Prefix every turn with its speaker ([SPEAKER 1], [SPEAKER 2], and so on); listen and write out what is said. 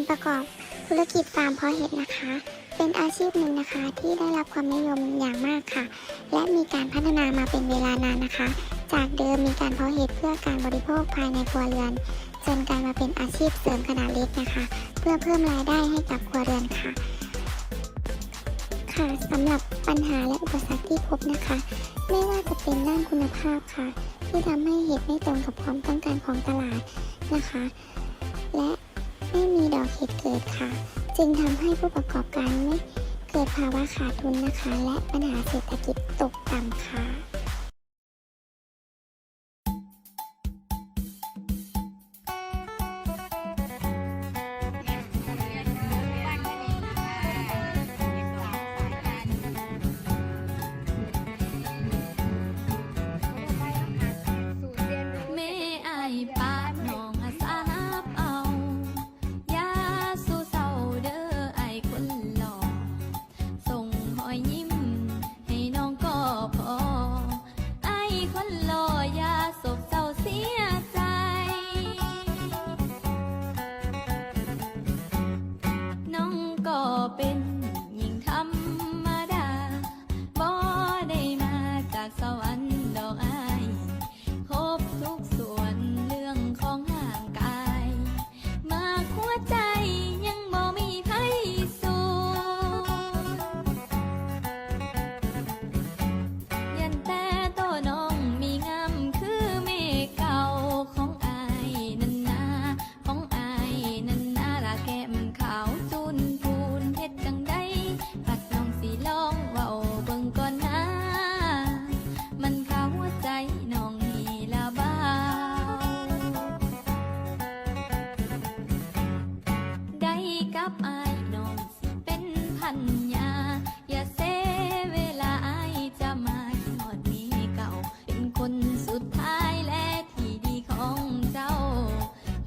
[SPEAKER 1] การประกอบธุรกิจฟาร์มเพาะเห็ดนะคะ เป็นอาชีพหนึ่งนะคะที่ได้รับความนิยมอย่างมากค่ะ และมีการพัฒนามาเป็นเวลานานนะคะ จากเดิมมีการเพาะเห็ดเพื่อการบริโภคภายในครัวเรือน จนกลายมาเป็นอาชีพเสริมขนาดเล็กนะคะ เพื่อเพิ่มรายได้ให้กับครัวเรือนค่ะค่ะสำหรับปัญหาและอุปสรรคที่พบนะคะ ไม่ว่าจะเป็นด้านคุณภาพค่ะ ที่ทำให้เห็ดไม่ตรงกับความต้องการของตลาดนะคะ และ ไม่มีดอกเห็ดเกิดค่ะ จึงทำให้ผู้ประกอบการไม่เกิดภาวะขาดทุนนะคะ และปัญหาเศรษฐกิจตกต่ำค่ะ
[SPEAKER 2] เป็นหญิงธรรมดาบ่ได้มาจากสวรรค์